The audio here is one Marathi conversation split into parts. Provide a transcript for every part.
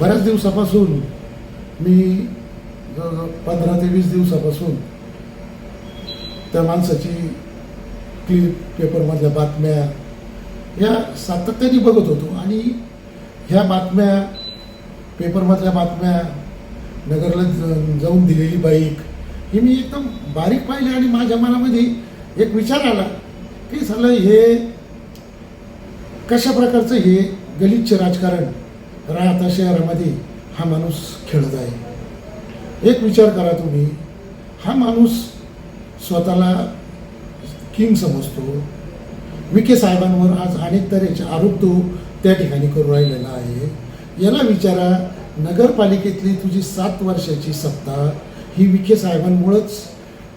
बऱ्याच दिवसापासून मी जवळजवळ पंधरा ते वीस दिवसापासून त्या माणसाची क्लिप पेपरमधल्या बातम्या या सातत्याने बघत होतो. आणि ह्या बातम्या पेपरमधल्या बातम्या नगरला जाऊन दिलेली बाईक ही मी एकदम बारीक पाहिले आणि माझ्या मनामध्ये एक विचार आला की झालं हे कशा प्रकारचं हे गलिच्छ राजकारण राहता शहरामध्ये हा माणूस खेळत आहे. एक विचार करा तुम्ही. हा माणूस स्वतःला किंग समजतो. विखे साहेबांवर आज अनेक तऱ्हेचे आरोप तो त्या ठिकाणी करू राहिलेला आहे. याला विचारा नगरपालिकेतली तुझी सात वर्षाची सत्ता ही विखे साहेबांमुळंच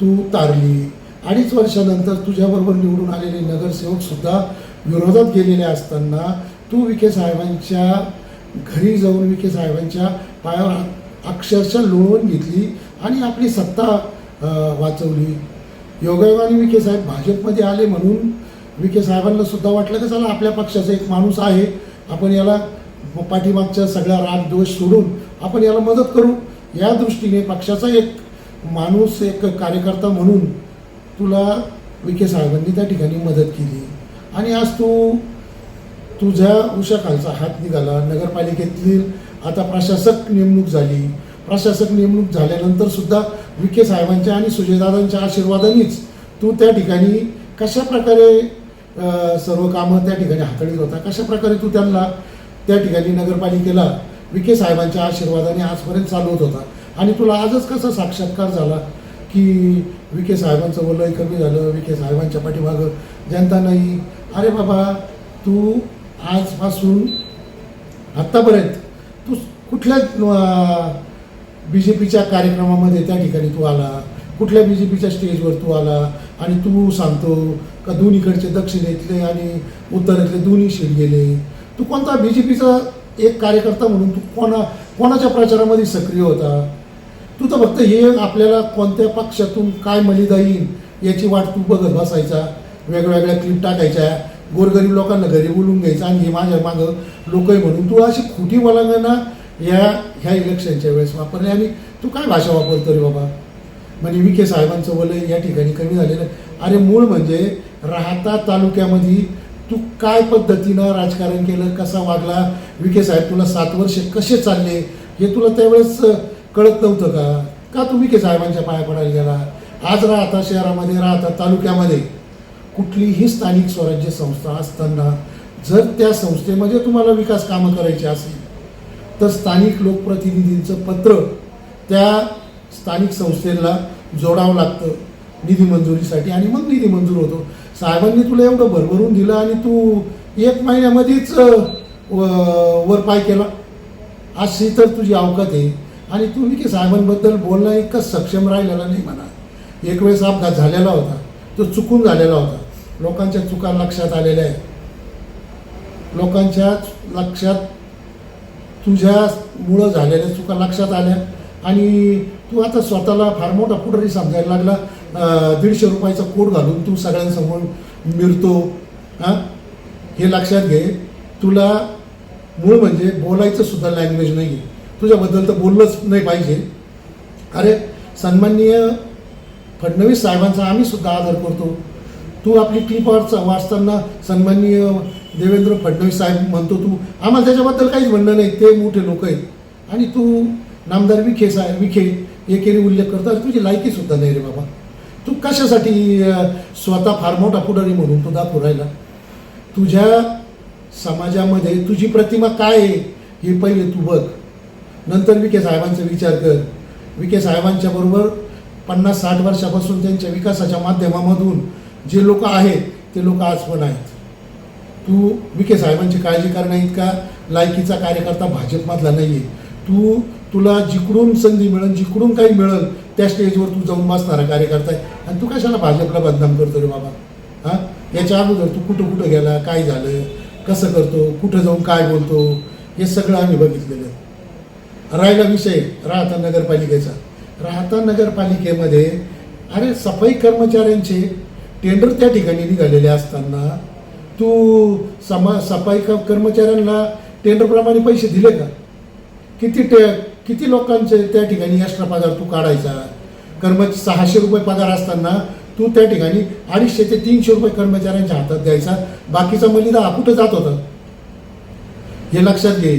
तू तारली. अडीच वर्षानंतर तुझ्याबरोबर निवडून आलेले नगरसेवकसुद्धा विरोधात गेलेले असताना तू विखे साहेबांच्या घरी जाऊन विखे साहेबांच्या पायावर अक्षरशः लोळवून घेतली आणि आपली सत्ता वाचवली. योगायोगाने विखे साहेब भाजपमध्ये आले म्हणून विखे साहेबांना सुद्धा वाटलं की चला आपल्या पक्षाचा एक माणूस आहे. आपण याला पाठीमागच्या सगळ्या राग दोष सोडून आपण याला मदत करू. या दृष्टीने पक्षाचा एक माणूस एक कार्यकर्ता म्हणून तुला विखे साहेबांनी त्या ठिकाणी मदत केली. आणि आज तू तुझ्या उशाखालचा हात निघाला नगरपालिकेतील आता प्रशासक नेमणूक झाली. प्रशासक नेमणूक झाल्यानंतर सुद्धा विखे साहेबांच्या आणि सुजयदादांच्या आशीर्वादानेच तू त्या ठिकाणी कशा प्रकारे सर्व कामं त्या ठिकाणी हाताळीत होता? कशा प्रकारे तू त्यांना त्या ठिकाणी नगरपालिकेला विखे साहेबांच्या आशीर्वादाने आजपर्यंत चालवत होता? आणि तुला आजच कसा साक्षात्कार झाला की विखे साहेबांचं वलय कमी झालं विखे साहेबांच्या पाठीमागं जनता नाही? अरे बाबा तू आजपासून आत्तापर्यंत तू कुठल्या बी जे पीच्या कार्यक्रमामध्ये त्या ठिकाणी तू आला? कुठल्या बी जे पीच्या स्टेजवर तू आला? आणि तू सांगतो का दोन्हीकडचे दक्षिणेतले आणि उत्तरेतले दोन्ही शीट गेले? तू कोणता बी जे पीचा एक कार्यकर्ता म्हणून तू कोणा कोणाच्या प्रचारामध्ये सक्रिय होता? तू तर फक्त हे आपल्याला कोणत्या पक्षातून काय मलिदा येईल याची वाट तू बघत बसायचा वेगवेगळ्या क्लिप टाकायच्या गोरगरीब लोकांना घरी बोलून घ्यायचं आणि हे माझ्या मागं लोक आहे म्हणून. तू अशी खोटी वलांगणा या ह्या इलेक्शनच्या वेळेस वापरली आणि तू काय भाषा वापरतो रे बाबा? म्हणजे विखे साहेबांचं वलय या ठिकाणी कमी झालेलं अरे मूळ म्हणजे राहता तालुक्यामध्ये तू काय पद्धतीनं राजकारण केलं कसा वागला? विखे साहेब तुला सात वर्षे कसे चालले? हे तुला त्यावेळेस कळत नव्हतं का? का तू विखे साहेबांच्या पाया पडायला गेला? आज राहता शहरामध्ये राहता तालुक्यामध्ये. कुठलीही स्थानिक स्वराज्य संस्था असताना जर त्या संस्थेमध्ये तुम्हाला विकास कामं करायची असेल तर स्थानिक लोकप्रतिनिधींचं पत्र त्या स्थानिक संस्थेला जोडावं लागतं निधी मंजुरीसाठी. आणि मग निधी मंजूर होतो. साहेबांनी तुला एवढं भरभरून दिलं आणि तू एक महिन्यामध्येच व- वर पाय केला. अशी तर तुझी अवकात आहे. आणि तू की साहेबांबद्दल बोलणं इतकं सक्षम राहिलेला नाही म्हणा. एक वेळेस अपघात झालेला होता तो चुकून झालेला होता. लोकांच्या चुका लक्षात आलेल्या आहेत. लोकांच्या लक्षात तुझ्या मुळं झालेल्या चुका लक्षात आल्या. आणि तू आता स्वतःला फार मोठा पुढारी समजायला लागला. दीडशे रुपयाचा कोट घालून तू सगळ्यांसमोर मिरतो. हां हे लक्षात घे. तुला मूळ म्हणजे बोलायचं सुद्धा लँग्वेज नाही आहे तुझ्याबद्दल तर बोललंच नाही पाहिजे. अरे सन्माननीय फडणवीस साहेबांचा आम्ही सुद्धा आदर करतो. तू आपली क्लिप वाच वाचताना सन्माननीय देवेंद्र फडणवीस साहेब म्हणतो तू आम्हाला त्याच्याबद्दल काहीच म्हणणं नाही ते मोठे लोक आहेत. आणि तू नामदार विखे साहेब विखे एकेरी उल्लेख करतो तुझी लायकीसुद्धा नाही रे बाबा. तू कशासाठी स्वतः फार मोठा पुढारी म्हणून तू दाखवू राहिला? तुझ्या समाजामध्ये तुझी प्रतिमा काय आहे हे पहिले तू बघ. नंतर विखे साहेबांचा विचार कर. विखे साहेबांच्या बरोबर पन्नास साठ वर्षापासून त्यांच्या विकासाच्या माध्यमामधून जे लोक आहेत ते लोक आज पण आहेत. तू विखे साहेबांची काळजी करण्या इतका लायकीचा कार्यकर्ता भाजपमधला नाही आहे तू तुला जिकडून संधी मिळेल जिकडून काही मिळेल त्या स्टेजवर तू जाऊन बसणारा कार्यकर्ता आहे. आणि तू कशाला भाजपला बदनाम करतो रे बाबा? हां? याच्या अगोदर तू कुठं कुठं गेला? काय झालं? कसं करतो? कुठं जाऊन काय बोलतो? हे सगळं आम्ही बघितलेलं आहे. राहिला विषय राहता नगरपालिकेचा. राहता नगरपालिकेमध्ये अरे सफाई कर्मचाऱ्यांचे टेंडर त्या ठिकाणी निघालेले असताना तू समा सफाई कर्मचाऱ्यांना टेंडरप्रमाणे पैसे दिले का? किती टे किती लोकांचे त्या ठिकाणी एक्स्ट्रा पगार तू काढायचा? कर्मच सहाशे रुपये पगार असताना तू त्या ठिकाणी अडीचशे ते तीनशे रुपये कर्मचाऱ्यांच्या हातात द्यायचा. बाकीचा मलिदा हा कुठं जात होता? हे लक्षात घे.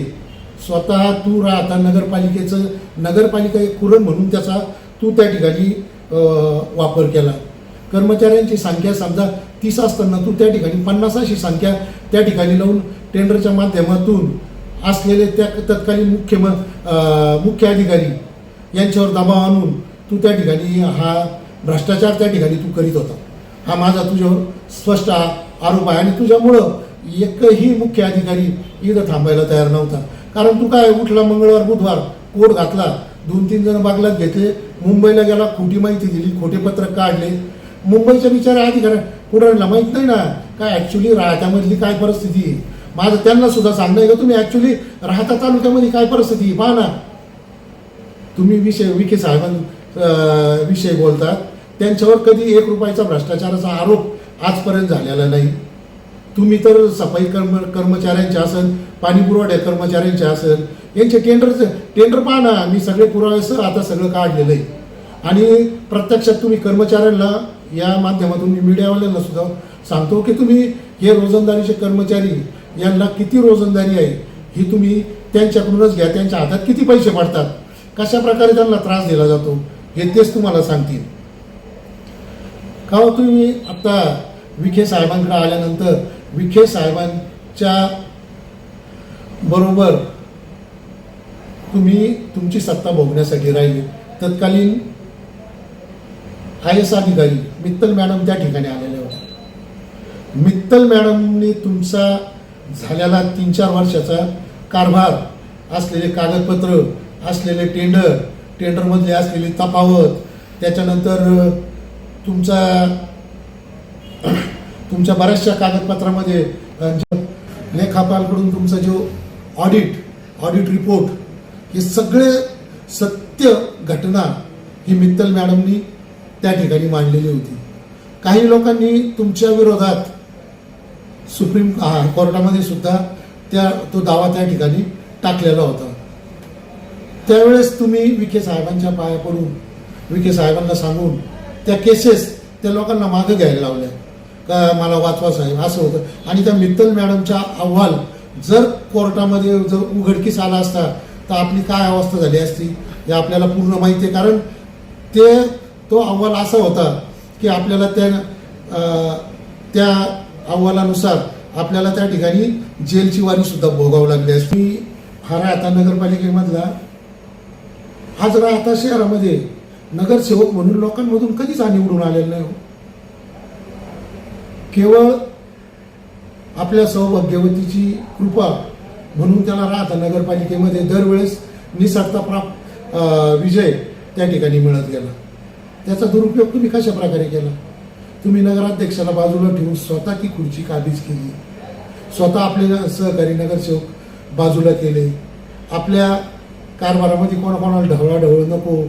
स्वतः तू राहता नगरपालिकेचं नगरपालिका एक कुरण म्हणून त्याचा तू त्या ठिकाणी वापर केला. कर्मचाऱ्यांची संख्या समजा तीस असताना तू त्या ठिकाणी पन्नासाशी संख्या त्या ठिकाणी लावून टेंडरच्या माध्यमातून असलेले त्या तत्कालीन मुख्य म- मुख्य अधिकारी यांच्यावर दबाव आणून तू त्या ठिकाणी हा भ्रष्टाचार त्या ठिकाणी तू करीत होता. हा माझा तुझ्यावर स्पष्ट आरोप आहे आणि तुझ्यामुळं एकही मुख्य अधिकारी इथं थांबायला तयार नव्हता. कारण तू काय उठला मंगळवार बुधवार कोट घातला दोन तीन जण बागलात घेतले मुंबईला गेला खोटी माहिती दिली खोटे पत्रक काढले मुंबईच्या बिचारा कारण कुणाला माहीत नाही ना. काय ॲक्च्युली राहत्यामधली काय परिस्थिती आहे? माझं त्यांना सुद्धा सांगणं आहे का तुम्ही ॲक्च्युली राहता तालुक्यामध्ये काय परिस्थिती पहा ना. तुम्ही विषय विखे साहेबां अं, विषय बोलतात. त्यांच्यावर कधी एक रुपयाचा भ्रष्टाचाराचा आरोप आजपर्यंत झालेला नाही. तुम्ही तर सफाई कर्म कर्मचाऱ्यांचे असेल पाणीपुरवठ्या कर्मचाऱ्यांचे असेल यांचे टेंडरचे टेंडर पहा ना. मी सगळे पुरावे सर आता सगळं काढलेलं आहे. आणि प्रत्यक्षात तुम्ही कर्मचाऱ्यांना या माध्यमातून मी मीडियावाल्यांना सुद्धा सांगतो की तुम्ही हे रोजंदारीचे कर्मचारी यांना किती रोजंदारी आहे ही तुम्ही त्यांच्याकडूनच घ्या. त्यांच्या हातात किती पैसे पडतात? कशा प्रकारे त्यांना त्रास दिला जातो हे तेच तुम्हाला सांगतील. का हो तुम्ही आता विखे साहेबांकडे आल्यानंतर विखे साहेबांच्या बरोबर तुम्ही तुमची सत्ता भोगण्यासाठी राहिली. तत्कालीन आय एस अधिकारी मित्तल मॅडम त्या ठिकाणी आलेल्या होत्या. मित्तल मॅडमनी तुमचा झालेला तीन चार वर्षाचा कारभार असलेले कागदपत्र असलेले टेंडर टेंडरमधले असलेली तफावत त्याच्यानंतर तुमचा तुमच्या बऱ्याचशा कागदपत्रामध्ये लेखापालकडून तुमचा जो ऑडिट ऑडिट रिपोर्ट हे सगळे सत्य घटना ही मित्तल मॅडमनी त्या ठिकाणी मांडलेली होती. काही लोकांनी तुमच्या विरोधात सुप्रीम कोर्टामध्ये सुद्धा त्या तो दावा त्या ठिकाणी टाकलेला होता. त्यावेळेस तुम्ही विखे साहेबांच्या पाया पडून विखे साहेबांना सांगून त्या केसेस त्या लोकांना मागं घ्यायला लावल्या. का मला वाचवा साहेब असं होतं. आणि त्या मित्तल मॅडमचा अहवाल जर कोर्टामध्ये जर उघडकीस आला असता तर आपली काय अवस्था झाली असती हे आपल्याला पूर्ण माहिती आहे. कारण ते तो अहवाल असा होता की आपल्याला त्या त्या अहवालानुसार आपल्याला त्या ठिकाणी जेलची वारीसुद्धा भोगावं लागली असती. हा राहता नगरपालिकेमधला. आज राहता शहरामध्ये नगरसेवक म्हणून लोकांमधून कधीच हा निवडून आलेला नाही हो. केवळ आपल्या सौभाग्यवतीची कृपा म्हणून त्याला राहता नगरपालिकेमध्ये दरवेळेस निसटता प्राप्त विजय त्या ठिकाणी मिळत गेला. त्याचा दुरुपयोग तुम्ही कशा प्रकारे केला? तुम्ही नगराध्यक्षाला बाजूला ठेवून स्वतः ती खुर्ची काबीज केली? स्वतः आपले सहकारी नगरसेवक बाजूला केले. आपल्या कारभारामध्ये कोणाकोणाला ढवळाढवळ नको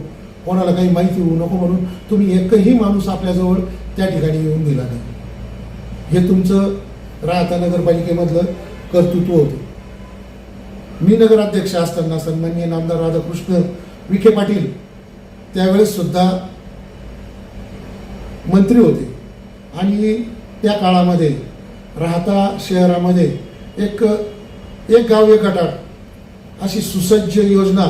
कोणाला काही माहिती होऊ नको म्हणून तुम्ही एकही माणूस आपल्याजवळ त्या ठिकाणी येऊन दिला नाही. हे तुमचं राहता नगरपालिकेमधलं कर्तृत्व होतं. मी नगराध्यक्ष असताना सन्माननीय नामदार राधाकृष्ण विखे पाटील त्यावेळेस सुद्धा मंत्री होते. आणि त्या काळामध्ये राहता शहरामध्ये एक एक गाव एक गटार अशी सुसज्ज योजना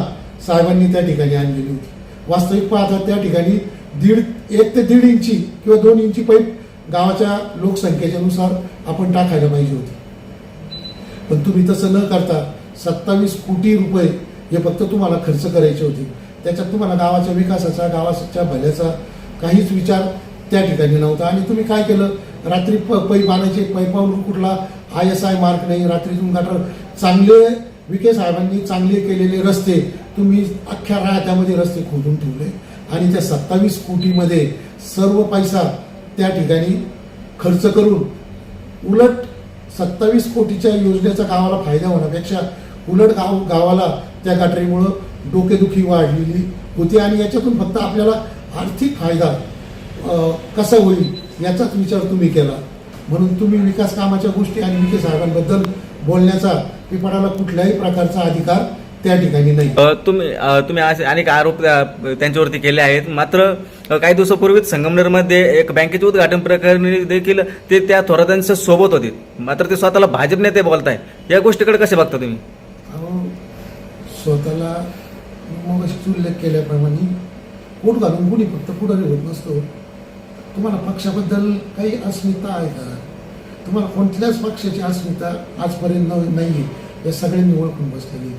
साहेबांनी त्या ठिकाणी आणलेली होती. वास्तविक पाहता त्या ठिकाणी दीड एक ते दीड इंची किंवा दोन इंची पाईप गावाच्या लोकसंख्येच्या नुसार आपण टाकायला पाहिजे होती. पण तुम्ही तसं न करता सत्तावीस कोटी रुपये हे फक्त तुम्हाला खर्च करायचे होते. त्याच्यात तुम्हाला गावाच्या विकासाचा गावाच्या भल्याचा काहीच विचार त्या ठिकाणी नव्हता. आणि तुम्ही काय केलं? रात्री प पै बांधायचे पैपावरून कुठला आय एस आय मार्क नाही. रात्रीतून गटर चांगले विखे साहेबांनी चांगले केलेले रस्ते तुम्ही अख्ख्या राहत्यामध्ये रस्ते खोदून ठेवले. आणि त्या सत्तावीस कोटीमध्ये सर्व पैसा त्या ठिकाणी खर्च करून उलट सत्तावीस कोटीच्या योजनेचा गावाला फायदा होण्यापेक्षा उलट गाव गावाला त्या गटरीमुळं डोकेदुखी वाढलेली होती. आणि याच्यातून फक्त आपल्याला आर्थिक फायदा कसा होईल याचाच विचार तुम्ही केला. म्हणून तुम्ही विकास कामाच्या गोष्टी आणि विखे साहेबांबद्दल बोलण्याचा पिपडाला कुठल्याही प्रकारचा अधिकार त्या ठिकाणी नाही. तुम्ही तुम्ही असे अनेक आरोप त्यांच्यावरती केले आहेत. मात्र काही दिवसापूर्वीच संगमनेरमध्ये एक बँकेचे उद्घाटन प्रकरणी देखील ते त्या थोरातांच्या सोबत होते. मात्र ते स्वतःला भाजप नेते बोलताय या गोष्टीकडे कसे बघता तुम्ही? स्वतःला मग उल्लेख केल्याप्रमाणे पोट घालून कुणी फक्त पुढारी होत नसतो. तुम्हाला पक्षाबद्दल काही अस्मिता आहे का? तुम्हाला कोणत्याच पक्षाची अस्मिता आजपर्यंत नाही आहे हे सगळ्यांनी ओळखून बसलेली.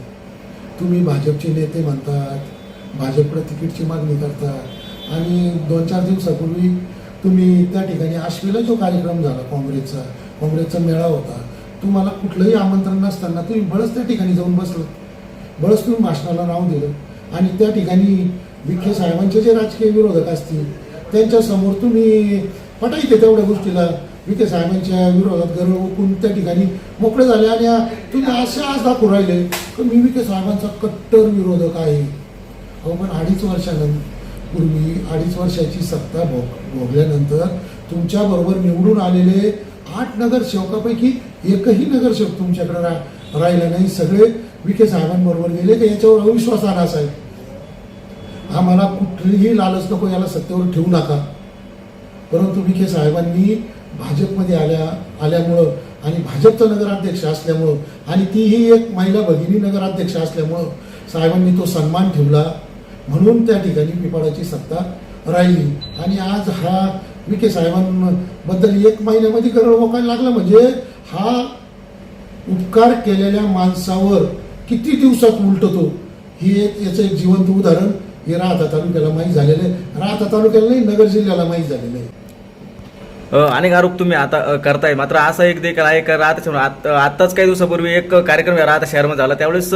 तुम्ही भाजपचे नेते म्हणतात भाजपकडे तिकीटची मागणी करतात आणि दोन चार दिवसापूर्वी तुम्ही त्या ठिकाणी आश्वीला जो कार्यक्रम झाला काँग्रेसचा काँग्रेसचा मेळा होता तुम्हाला कुठलंही आमंत्रण नसताना तुम्ही बळच त्या ठिकाणी जाऊन बसलं बळच तुम्ही भाषणाला नाव दिलं आणि त्या ठिकाणी विखे साहेबांचे जे राजकीय विरोधक असतील त्यांच्यासमोर तुम्ही पटायचे तेवढ्या गोष्टीला. विखे साहेबांच्या विरोधात गर्व ओकून त्या ठिकाणी मोकळे झाले आणि तुम्ही असे आज दाखवून राहिले की मी विखे साहेबांचा कट्टर विरोधक आहे. अहो पण अडीच वर्षानंतर पूर्वी अडीच वर्षाची सत्ता भोग भोगल्यानंतर तुमच्याबरोबर निवडून आलेले आठ नगरसेवकापैकी एकही नगरसेवक तुमच्याकडे रा राहिला नाही. सगळे विखे साहेबांबरोबर गेले तर याच्यावर अविश्वास आला साहेब आम्हाला कुठलीही लालच नको याला सत्तेवर ठेवू नका. परंतु विखे साहेबांनी भाजपमध्ये आल्या आल्यामुळं आणि भाजपचा नगराध्यक्ष असल्यामुळं आणि तीही एक महिला भगिनी नगराध्यक्ष असल्यामुळं साहेबांनी तो सन्मान ठेवला. म्हणून त्या ठिकाणी पिपाडाची सत्ता राहिली. आणि आज हा विखे साहेबांबद्दल एक महिन्यामध्ये गरळ मोकायला लागला. म्हणजे हा उपकार केलेल्या माणसावर किती दिवसात उलटतो? ही एक याचं एक जिवंत उदाहरण हे राहता तालुक्याला माहीत झालेलं आहे. राहता तालुक्याला नाही नगर जिल्ह्याला माहीत झालेलं आहे. अनेक आरोप तुम्ही आता करताय. मात्र असा एक देखील आहे का राहत आत- आत्ताच काही दिवसापूर्वी एक कार्यक्रम राहता शहरामध्ये झाला. त्यावेळेस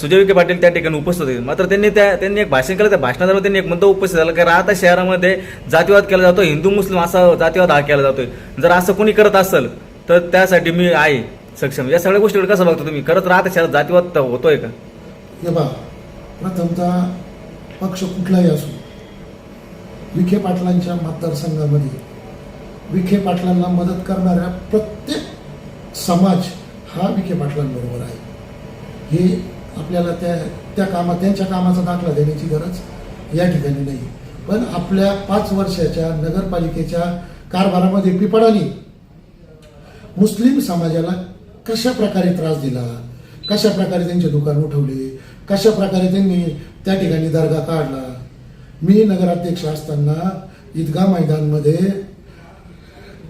सुजय विखे पाटील त्या ठिकाणी उपस्थित होते. मात्र त्यांनी त्या त्यांनी एक भाषण केलं. त्या भाषणाद्वारे त्यांनी एक मुद्दा उपस्थित झाला की राहता शहरामध्ये जातीवाद केला जातो हिंदू मुस्लिम असा जातीवाद हा केला जातोय. जर असं कोणी करत असेल तर त्यासाठी मी आहे सक्षम. या सगळ्या गोष्टीकडे कसं बघता तुम्ही? करत राहता शहरात जातीवाद होतोय का? प्रथमतः पक्ष कुठलाही असो विखे पाटलांच्या मतदारसंघामध्ये विखे पाटलांना मदत करणाऱ्या प्रत्येक समाज हा विखे पाटलांबरोबर आहे. हे आपल्याला त्या त्या कामात त्यांच्या कामाचा दाखला देण्याची गरज या ठिकाणी नाही. पण आपल्या पाच वर्षाच्या नगरपालिकेच्या कारभारामध्ये पिपळानी मुस्लिम समाजाला कशा प्रकारे त्रास दिला? कशा प्रकारे त्यांचे दुकान उठवले? कशा प्रकारे त्यांनी त्या ठिकाणी दर्गा काढला. मी नगराध्यक्ष असताना ईदगा मैदानमध्ये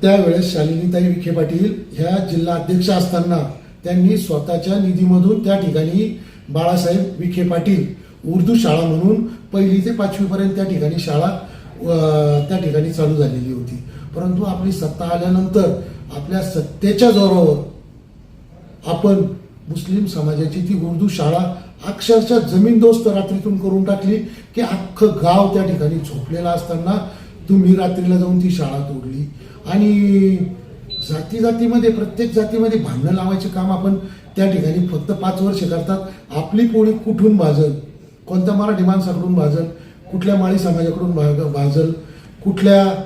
त्यावेळेस शालिनीताई विखे पाटील ह्या जिल्हा अध्यक्ष असताना त्यांनी स्वतःच्या निधीमधून त्या ठिकाणी बाळासाहेब विखे पाटील उर्दू शाळा म्हणून पहिली ते पाचवीपर्यंत त्या ठिकाणी शाळा त्या ठिकाणी चालू झालेली होती. परंतु आपली सत्ता आल्यानंतर आपल्या सत्तेच्या जोरावर आपण मुस्लिम समाजाची ती उर्दू शाळा अक्षरशः जमीनदोस्त रात्रीतून करून टाकली की अख्खं गाव त्या ठिकाणी झोपलेलं असताना तुम्ही रात्रीला जाऊन ती शाळा तोडली. आणि जाती जातीमध्ये प्रत्येक जातीमध्ये भांडणं लावायचे काम आपण त्या ठिकाणी फक्त पाच वर्ष करतात. आपली पोळी कुठून भाजल? कोणत्या मराठी माणसाकडून भाजल? कुठल्या माळी समाजाकडून भाग- भाजल? कुठल्या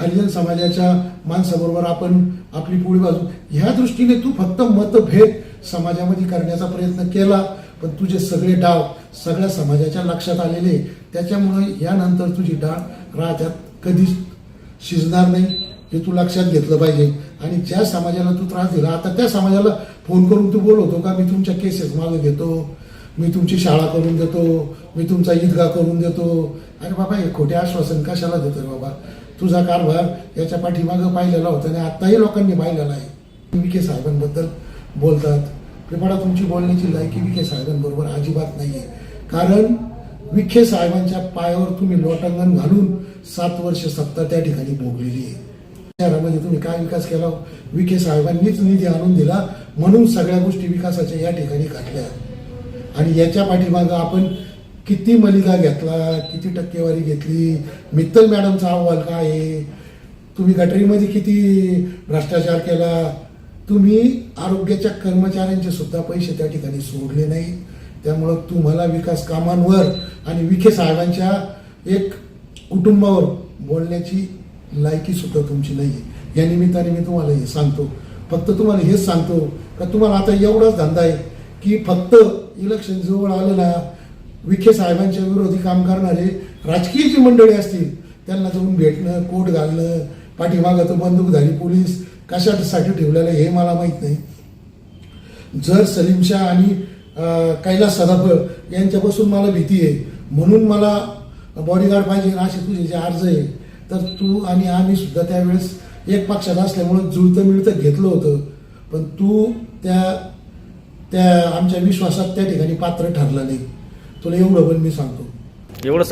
हरिजन समाजाच्या माणसाबरोबर आपण आपली पोळी बाजू ह्या दृष्टीने तू फक्त मतभेद समाजामध्ये करण्याचा प्रयत्न केला. पण तुझे सगळे डाव सगळ्या समाजाच्या लक्षात आलेले त्याच्यामुळे यानंतर तुझी डाळ राज्यात कधीच शिजणार नाही हे तू लक्षात घेतलं पाहिजे. आणि ज्या समाजाला तू त्रास दिला आता त्या समाजाला फोन करून तू बोलवतो का मी तुमच्या केसेस मागे घेतो मी तुमची शाळा करून देतो मी तुमचा ईदगाह करून देतो. अरे बाबा हे खोटे आश्वासन कशाला देतो रे बाबा? तुझा कारभार याच्या पाठीमागं पाहिलेला होता आणि आत्ताही लोकांनी पाहिलेला आहे. के साहेबांबद्दल बोलतात. कृपया तुमची बोलण्याची लायकी विखे साहेबांबरोबर अजिबात नाही आहे कारण विखे साहेबांच्या पायावर तुम्ही लोटांगण घालून सात वर्ष सत्ता त्या ठिकाणी भोगलेली आहे. शहरामध्ये तुम्ही काय विकास केला? विखे साहेबांनीच निधी आणून दिला म्हणून सगळ्या गोष्टी विकासाच्या या ठिकाणी घडल्या. आणि याच्या पाठीमागं आपण किती मलिका घेतला किती टक्केवारी घेतली? मित्तल मॅडमचा अहवाल काय आहे? तुम्ही गटरीमध्ये किती भ्रष्टाचार केला? तुम्ही आरोग्याच्या कर्मचाऱ्यांचे सुद्धा पैसे त्या ठिकाणी सोडले नाही त्यामुळं तुम्हाला विकास कामांवर आणि विखे साहेबांच्या एक कुटुंबावर बोलण्याची लायकी सुद्धा तुमची नाही आहे या निमित्ताने मी तुम्हाला हे सांगतो. फक्त तुम्हाला हेच सांगतो का तुम्हाला आता एवढाच धंदा आहे की फक्त इलेक्शन जवळ आलं ना विखे साहेबांच्या विरोधी काम करणारे राजकीय जी मंडळी असतील त्यांना जाऊन भेटणं कोट घालणं पाठीमागं तर बंदूकधारी पोलीस कशासाठी ठेवलेलं आहे हे मला माहीत नाही. जर सलीम शाह आणि कैलास सदाफळ यांच्यापासून मला भीती आहे म्हणून मला बॉडीगार्ड पाहिजे असे तुझे जे अर्ज आहे तर तू आणि आम्ही सुद्धा त्यावेळेस एक पक्षात असल्यामुळं जुळतं मिळतं घेतलं होतं. पण तू त्या त्या आमच्या विश्वासात त्या ठिकाणी पात्र ठरला नाही. तुला एवढं पण मी सांगतो. एवढं